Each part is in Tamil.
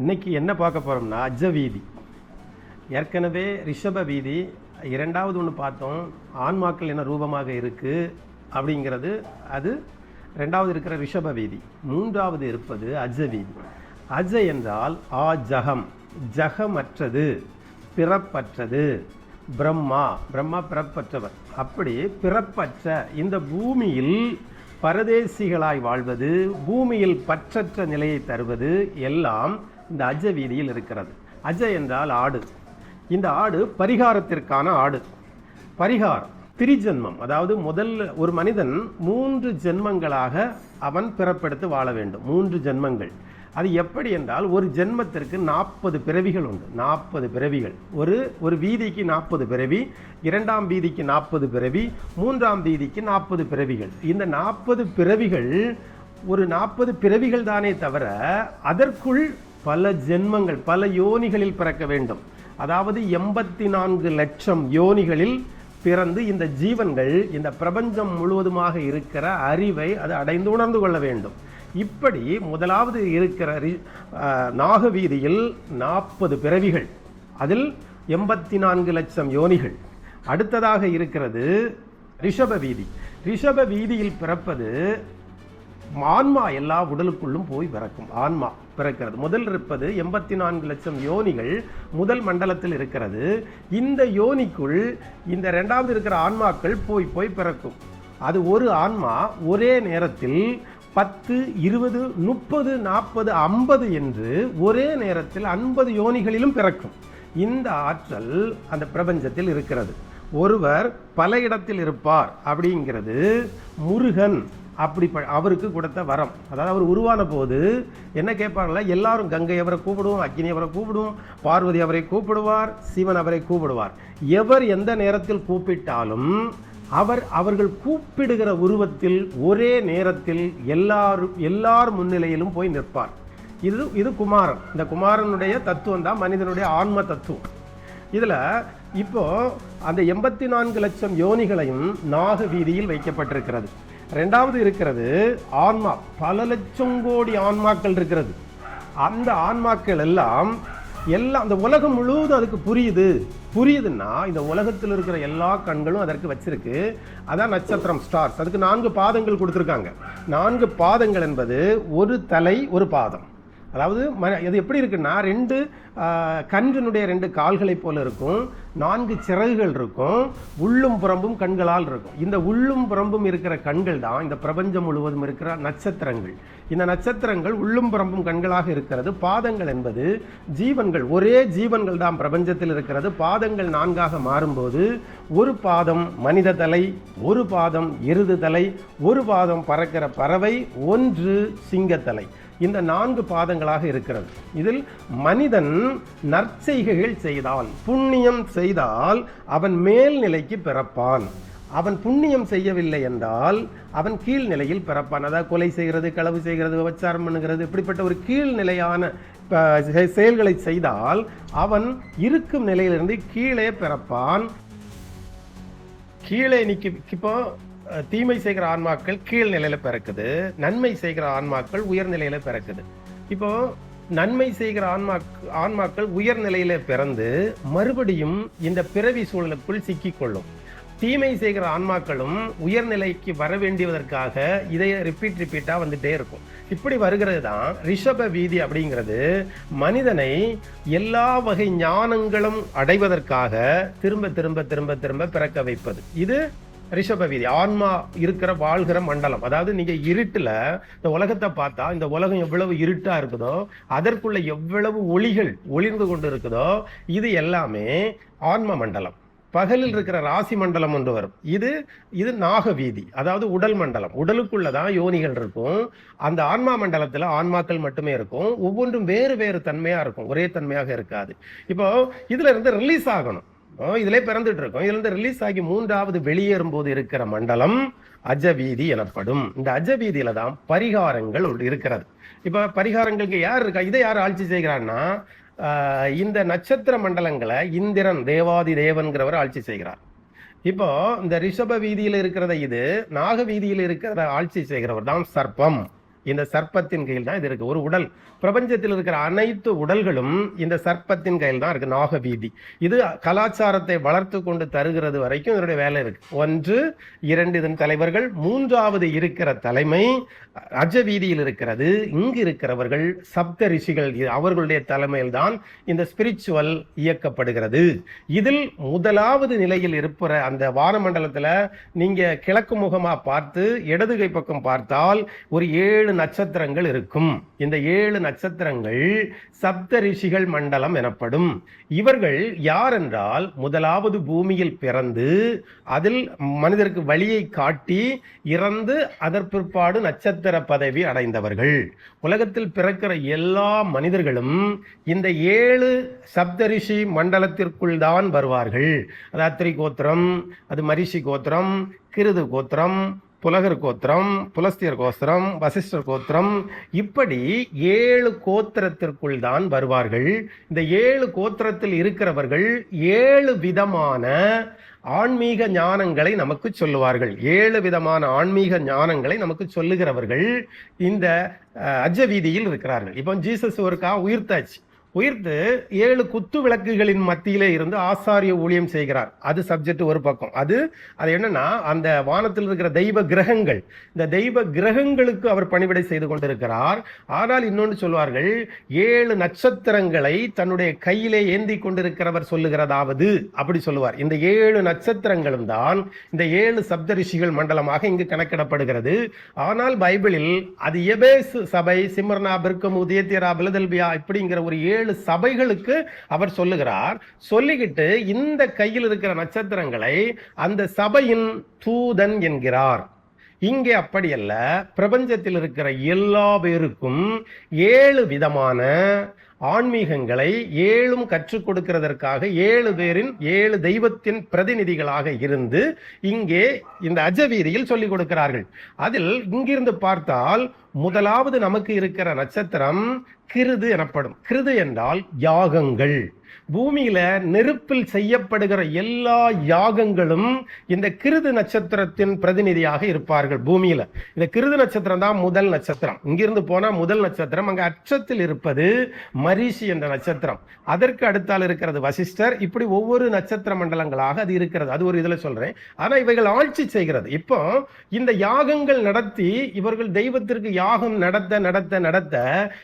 இன்னைக்கு என்ன பார்க்க போகிறோம்னா அஜவீதி ஏற்கனவே ரிஷப வீதி இரண்டாவது ஒன்று பார்த்தோம். ஆன்மாக்கள் என்ன ரூபமாக இருக்குது அப்படிங்கிறது அது ரெண்டாவது இருக்கிற ரிஷப வீதி. மூன்றாவது இருப்பது அஜவீதி அஜ என்றால் ஆ ஜகம் ஜகமற்றது பிறப்பற்றது. பிரம்மா பிரம்மா பிறப்பற்றவர். அப்படி பிறப்பற்ற இந்த பூமியில் பரதேசிகளாய் வாழ்வது பூமியில் பற்றற்ற நிலையை தருவது எல்லாம் இந்த அஜ வீதியில் இருக்கிறது. அஜ என்றால் ஆடு. இந்த ஆடு பரிகாரத்திற்கான ஆடு. பரிகாரம் திரிஜென்மம். அதாவது முதல் ஒரு மனிதன் மூன்று ஜென்மங்களாக அவன் பிறப்பெடுத்து வாழ வேண்டும். மூன்று ஜென்மங்கள். அது எப்படி என்றால் ஒரு ஜென்மத்திற்கு நாற்பது பிறவிகள் உண்டு. நாற்பது பிறவிகள். ஒரு ஒரு வீதிக்கு நாற்பது பிறவி இரண்டாம் வீதிக்கு நாற்பது பிறவி மூன்றாம் வீதிக்கு நாற்பது பிறவிகள். இந்த நாற்பது பிறவிகள் ஒரு நாற்பது பிறவிகள் தானே தவிர அதற்குள் பல ஜென்மங்கள் பல யோனிகளில் பிறக்க வேண்டும். அதாவது எண்பத்தி நான்கு லட்சம் யோனிகளில் பிறந்து இந்த ஜீவன்கள் இந்த பிரபஞ்சம் முழுவதுமாக இருக்கிற அறிவை அது அடைந்து உணர்ந்து கொள்ள வேண்டும். இப்படி முதலாவது இருக்கிற ரி- ஆஹ், நாகவீதியில் நாற்பது பிறவிகள். அதில் எண்பத்தி நான்கு லட்சம் யோனிகள். அடுத்ததாக இருக்கிறது ரிஷப வீதி ரிஷப வீதியில் பிறப்பது ஆன்மா எல்லா உடலுக்குள்ளும் போய் பிறக்கும். ஆன்மா பிறக்கிறது. முதல் இருப்பது எண்பத்தி நான்கு லட்சம் யோனிகள் முதல் மண்டலத்தில் இருக்கிறது. இந்த யோனிக்குள் இந்த ரெண்டாவது இருக்கிற ஆன்மாக்கள் போய் போய் பிறக்கும். அது ஒரு ஆன்மா ஒரே நேரத்தில் பத்து இருபது முப்பது நாற்பது ஐம்பது என்று ஒரே நேரத்தில் ஐம்பது யோனிகளிலும் பிறக்கும். இந்த ஆற்றல் அந்த பிரபஞ்சத்தில் இருக்கிறது. ஒருவர் பல இடத்தில் இருப்பார் அப்படிங்கிறது முருகன் அப்படி ப- அவருக்கு கொடுத்த வரம். அதாவது அவர் உருவான போது என்ன கேட்பாங்களா எல்லாரும் கங்கை அவரை கூப்பிடுவோம் அக்னி அவரை கூப்பிடுவோம் பார்வதி அவரை கூப்பிடுவார் சிவன் அவரை கூப்பிடுவார். எவர் எந்த நேரத்தில் கூப்பிட்டாலும் அவர் அவர்கள் கூப்பிடுகிற உருவத்தில் ஒரே நேரத்தில் எல்லாரும் எல்லார் முன்னிலையிலும் போய் நிற்பார். இது இது குமாரன். இந்த குமாரனுடைய தத்துவம் தான் மனிதனுடைய ஆன்ம தத்துவம். இதில் இப்போது அந்த எண்பத்தி நான்கு லட்சம் யோனிகளையும் நாக வீதியில் வைக்கப்பட்டிருக்கிறது. ரெண்டாவது இருக்கிறது ஆன்மா. பல லட்சம் கோடி ஆன்மாக்கள் இருக்கிறது. அந்த ஆன்மாக்கள் எல்லாம் எல்லாம் அந்த உலகம் முழுவதும் அதுக்கு புரியுது. புரியுதுன்னா இந்த உலகத்தில் இருக்கிற எல்லா கண்களும் அதற்கு வச்சிருக்கு. அதான் நட்சத்திரம் ஸ்டார்ஸ் அதுக்கு நான்கு பாதங்கள் கொடுத்துருக்காங்க. நான்கு பாதங்கள் என்பது ஒரு தலை ஒரு பாதம். அதாவது ம அது எப்படி இருக்குன்னா ரெண்டு கன்றினுடைய ரெண்டு கால்களைப் போல இருக்கும். நான்கு சிறகுகள் இருக்கும். உள்ளும் புறம்பும் கண்களால் இருக்கும். இந்த உள்ளும் புறம்பும் இருக்கிற கண்கள் தான் இந்த பிரபஞ்சம் முழுவதும் இருக்கிற நட்சத்திரங்கள். இந்த நட்சத்திரங்கள் உள்ளும் புறம்பும் கண்களாக இருக்கிறது. பாதங்கள் என்பது ஜீவன்கள். ஒரே ஜீவன்கள் தான் பிரபஞ்சத்தில் இருக்கிறது. பாதங்கள் நான்காக மாறும்போது ஒரு பாதம் மனித தலை ஒரு பாதம் எருது தலை ஒரு பாதம் பறக்கிற பறவை ஒன்று சிங்கத்தலை. இந்த நான்கு பாதங்களாக இருக்கிறது. இதில் மனிதன் நற்செய்கைகள் செய்தால் புண்ணியம் செய்தால் அவன் மேல்நிலைக்கு பிறப்பான். அவன் புண்ணியம் செய்யவில்லை என்றால் அவன் கீழ்நிலையில் பிறப்பான். அதாவது கொலை செய்கிறது களவு செய்கிறது விபச்சாரம் பண்ணுகிறது இப்படிப்பட்ட ஒரு கீழ்நிலையான செயல்களை செய்தால் அவன் இருக்கும் நிலையிலிருந்து கீழே பிறப்பான். கீழே நிக்கி இப்போ தீமை செய்கிற ஆன்மாக்கள் கீழ் நிலையில பிறக்குது. நன்மை செய்கிற ஆன்மாக்கள் உயர்நிலையில பிறக்குது. இப்போ நன்மை செய்கிற ஆன்மா ஆன்மாக்கள் உயர்நிலையில பிறந்து மறுபடியும் இந்த பிறவி சூழலுக்குள் சிக்கிக்கொள்ளும். தீமை செய்கிற ஆன்மாக்களும் உயர்நிலைக்கு வர வேண்டியதற்காக இதை ரிப்பீட் ரிப்பீட்டாக வந்துட்டே இருக்கும். இப்படி வருகிறது தான் ரிஷப வீதி அப்படிங்கிறது. மனிதனை எல்லா வகை ஞானங்களும் அடைவதற்காக திரும்ப திரும்ப திரும்ப திரும்ப பிறக்க வைப்பது. இது ரிஷப வீதி ஆன்மா இருக்கிற வாழ்கிற மண்டலம். அதாவது நீங்க இருட்டுல இந்த உலகத்தை பார்த்தா இந்த உலகம் எவ்வளவு இருட்டா இருக்குதோ அதற்குள்ள எவ்வளவு ஒளிகள் ஒளிர்ந்து கொண்டு இருக்குதோ இது எல்லாமே ஆன்ம மண்டலம். பகலில் இருக்கிற ராசி மண்டலம் ஒன்று வரும். இது இது நாக வீதி அதாவது உடல் மண்டலம். உடலுக்குள்ள தான் யோனிகள் இருக்கும். அந்த ஆன்மா மண்டலத்தில் ஆன்மாக்கள் மட்டுமே இருக்கும். ஒவ்வொன்றும் வேறு வேறு தன்மையாக இருக்கும். ஒரே தன்மையாக இருக்காது. இப்போ இதுல இருந்து ரிலீஸ் ஆகணும். இருக்கோம். இதிலே பிறந்துட்டு இருக்கோம். இதுல இருந்து ரிலீஸ் ஆகி மூன்றாவது வெளியேறும் போது இருக்கிற மண்டலம் அஜவீதி எனப்படும். இந்த அஜவீதியில தான் பரிகாரங்கள் இருக்கிறது. இப்ப பரிகாரங்களுக்கு யார் இருக்கா? இதை யார் ஆட்சி செய்கிறான்னா இந்த நட்சத்திர மண்டலங்களை இந்திரன் தேவாதி தேவன்கிறவர் ஆட்சி செய்கிறார். இப்போ இந்த ரிஷப வீதியில் இருக்கிறத இது நாக வீதியில் இருக்கிறத ஆட்சி செய்கிறவர் தான் சர்ப்பம். இந்த சர்ப்பத்தின் கையில் தான் இது இருக்கு. ஒரு உடல். பிரபஞ்சத்தில் இருக்கிற அனைத்து உடல்களும் இந்த சர்ப்பத்தின் கையில் தான் இருக்கு. நாகவீதி இது கலாச்சாரத்தை வளர்த்து கொண்டு தருகிறது வரைக்கும் இதனுடைய வேலை இருக்கு. ஒன்று இரண்டு இதன் தலைவர்கள். மூன்றாவது இருக்கிற தலைமை அஜவீதியில் இருக்கிறது. இங்கு இருக்கிறவர்கள் சப்த ரிஷிகள். அவர்களுடைய தலைமையில் தான் இந்த ஸ்பிரிச்சுவல் இயக்கப்படுகிறது. இதில் முதலாவது நிலையில் இருப்பற அந்த வானமண்டலத்தில் நீங்க கிழக்கு முகமா பார்த்து இடதுகை பக்கம் பார்த்தால் ஒரு ஏழு நட்சத்திரங்கள் இருக்கும். இந்த ஏழு நட்சத்திரங்கள் சப்த ரிஷிகள் மண்டலம் எனப்படும். இவர்கள் யார் என்றால் முதலாவது பூமியில் பிறந்து அதில் மனிதருக்கு வழியை காட்டி இறந்து அதற்பிற்பாடு நட்சத்திர பதவி அடைந்தவர்கள். உலகத்தில் பிறக்கிற எல்லா மனிதர்களும் இந்த ஏழு சப்தரிஷி மண்டலத்திற்குள் தான் வருவார்கள். அது அத்திரி கோத்திரம் அது மரிஷி கோத்திரம் கிருது கோத்திரம் புலகர் கோத்திரம் புலஸ்தியர் கோத்திரம் வசிஷ்டர் கோத்திரம் இப்படி ஏழு கோத்திரத்திற்குள் தான் வருவார்கள். இந்த ஏழு கோத்திரத்தில் இருக்கிறவர்கள் ஏழு விதமான ஆன்மீக ஞானங்களை நமக்கு சொல்லுவார்கள். ஏழு விதமான ஆன்மீக ஞானங்களை நமக்கு சொல்லுகிறவர்கள் இந்த அஜ வீதியில் இருக்கிறார்கள். இப்போ ஜீசஸ் ஒருக்கா உயிர்த்தாச்சு. உயிர்த்து ஏழு குத்து விளக்குகளின் மத்தியிலே இருந்து ஆசாரிய ஊழியம் செய்கிறார். அது சப்ஜெக்ட் ஒரு பக்கம். அது அது என்னன்னா அந்த வானத்தில் இருக்கிற தெய்வ கிரகங்கள் இந்த தெய்வ கிரகங்களுக்கு அவர் பணிவிடை செய்து கொண்டிருக்கிறார். ஆனால் இன்னொன்று சொல்வார்கள் ஏழு நட்சத்திரங்களை தன்னுடைய கையிலே ஏந்தி கொண்டிருக்கிறவர் சொல்லுகிறதாவது அப்படி சொல்லுவார். இந்த ஏழு நட்சத்திரங்களும் தான் இந்த ஏழு சப்த ரிஷிகள் மண்டலமாக இங்கு கணக்கிடப்படுகிறது. ஆனால் பைபிளில் அது எபேசு சபை சிம்மர்னா பிர்கமு தியத்தியரா பிலதெல்பியா இப்படிங்கிற ஒரு ஏழு சபைகளுக்கு அவர் சொல்லுகிறார். சொல்லிக்கிட்டு இந்த கையில் இருக்கிற நட்சத்திரங்களை அந்த சபையின் தூதன் என்கிறார். இங்கே அப்படி அல்ல. பிரபஞ்சத்தில் இருக்கிற எல்லா பேருக்கும் ஏழு விதமான ஆன்மீகங்களை ஏழும் கற்றுக் கொடுக்கிறதற்காக ஏழு பேரின் ஏழு தெய்வத்தின் பிரதிநிதிகளாக இருந்து இங்கே இந்த அஜவீதியில் சொல்லிக் கொடுக்கிறார்கள். அதில் இங்கிருந்து பார்த்தால் முதலாவது நமக்கு இருக்கிற நட்சத்திரம் கிருது எனப்படும். கிருது என்றால் யாகங்கள். பூமியில நெருப்பில் செய்யப்படுகிற எல்லா யாகங்களும் இந்த கிருது நட்சத்திரத்தின் பிரதிநிதியாக இருப்பார்கள் பூமியில். இந்த கிருது நட்சத்திரம் தான் முதல் நட்சத்திரம். இங்கிருந்து போனால் முதல் நட்சத்திரம். அங்கே அச்சத்தில் இருப்பது மரிஷி என்ற நட்சத்திரம். அதற்கு அடுத்தால் இருக்கிறது வசிஷ்டர். இப்படி ஒவ்வொரு நட்சத்திர மண்டலங்களாக அது இருக்கிறது. அது ஒரு இதில் சொல்றேன். ஆனால் இவைகள் ஆட்சி செய்கிறது. இப்போ இந்த யாகங்கள் நடத்தி இவர்கள் தெய்வத்திற்கு யாகம் நடத்த நடத்த நடத்த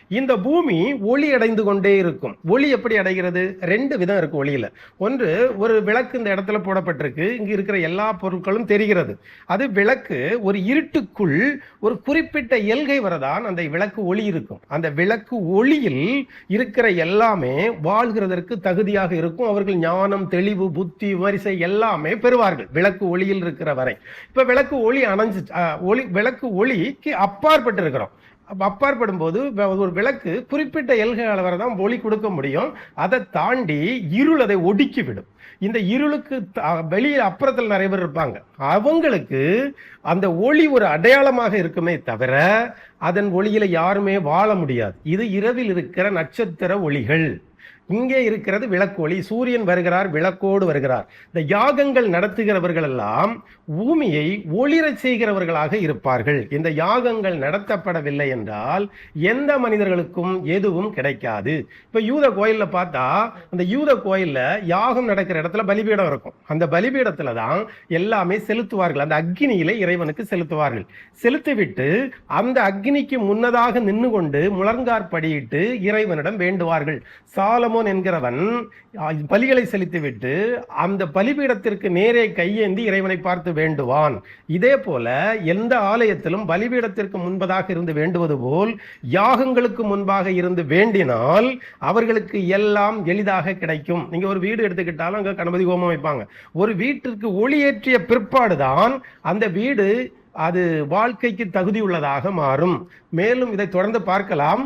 இந்த பூமி ஒளி அடைந்து கொண்டே இருக்கும். ஒளி எப்படி அடைகிறது? ரெண்டு விதம் இருக்கு ஒளியில். ஒன்று ஒரு விளக்கு இந்த இடத்துல போடப்பட்டிருக்கு. இங்கே இருக்கிற எல்லா பொருட்களும் தெரிகிறது. அது விளக்கு ஒரு இருட்டுக்குள் ஒரு குறிப்பிட்ட எல்கை வரதான் அந்த விளக்கு ஒளி இருக்கும். அந்த விளக்கு ஒளியில் இருக்கிற எல்லாமே வாழ்கிறதற்கு தகுதியாக இருக்கும். அவர்கள் ஞானம் தெளிவு புத்தி வரிசை எல்லாமே பெறுவார்கள். விளக்கு ஒளியில் இருக்கிற வரை. இப்போ விளக்கு ஒளி அணைஞ்சு ஒளி விளக்கு ஒளிக்கு அப்பாற்பட்டு இருக்கிறோம் அப்ப அப்பாற்படும் போது ஒரு விளக்கு குறிப்பிட்ட எல்கை அளவரை தான் ஒளி கொடுக்க முடியும். அதை தாண்டி இருள் அதை ஒடுக்கி விடும் இந்த இருளுக்கு த- வெளியே அப்புறத்தில் நிறைய பேர் இருப்பாங்க. அவங்களுக்கு அந்த ஒளி ஒரு அடையாளமாக இருக்குமே தவிர அதன் ஒளியில யாருமே வாழ முடியாது. இது இரவில் இருக்கிற நட்சத்திர ஒளிகள். இங்கே இருக்கிறது விளக்கோலி சூரியன் வருகிறார் விளக்கோடு வருகிறார். இந்த யாகங்கள் நடத்துகிறவர்கள் எல்லாம் பூமியை ஒளிரச் செய்கிறவர்களாக இருப்பார்கள். இந்த யாகங்கள் நடத்தப்படவில்லை என்றால் எந்த மனிதர்களுக்கும் எதுவும் கிடைக்காது. இப்போ யூத கோயில்ல பார்த்தா அந்த யூத கோயிலில் யாகம் நடக்கிற இடத்துல பலிபீடம் இருக்கும். அந்த பலிபீடத்தில் தான் எல்லாமே செலுத்துவார்கள். அந்த அக்னியில இறைவனுக்கு செலுத்துவார்கள். செலுத்திவிட்டு அந்த அக்னிக்கு முன்னதாக நின்று கொண்டு முழங்கார் படியிட்டு இறைவனிடம் வேண்டுவார்கள். சாலமோன் என்கிறவன் பலிகளை செலுத்திவிட்டு அந்த பலிபீடத்திற்கு நேரே கையேந்தி இறைவனை பார்த்து வேண்டுவான். இதே போல எந்த ஆலயத்திலும் பலிபீடத்திற்கு முன்பதாக இருந்து வேண்டுவது போல் யாகங்களுக்கு முன்பாக இருந்து வேண்டினால் அவர்களுக்கு எல்லாம் எளிதாக கிடைக்கும். நீங்க ஒரு வீடு எடுத்துக்கிட்டாலும் அங்க கணபதி ஹோமம் வைப்பாங்க. ஒரு வீட்டிற்கு ஒளியேற்றிய பிற்பாடுதான் அந்த வீடு அது வாழ்க்கைக்கு தகுதியுள்ளதாக மாறும். மேலும் இதை தொடர்ந்து பார்க்கலாம்.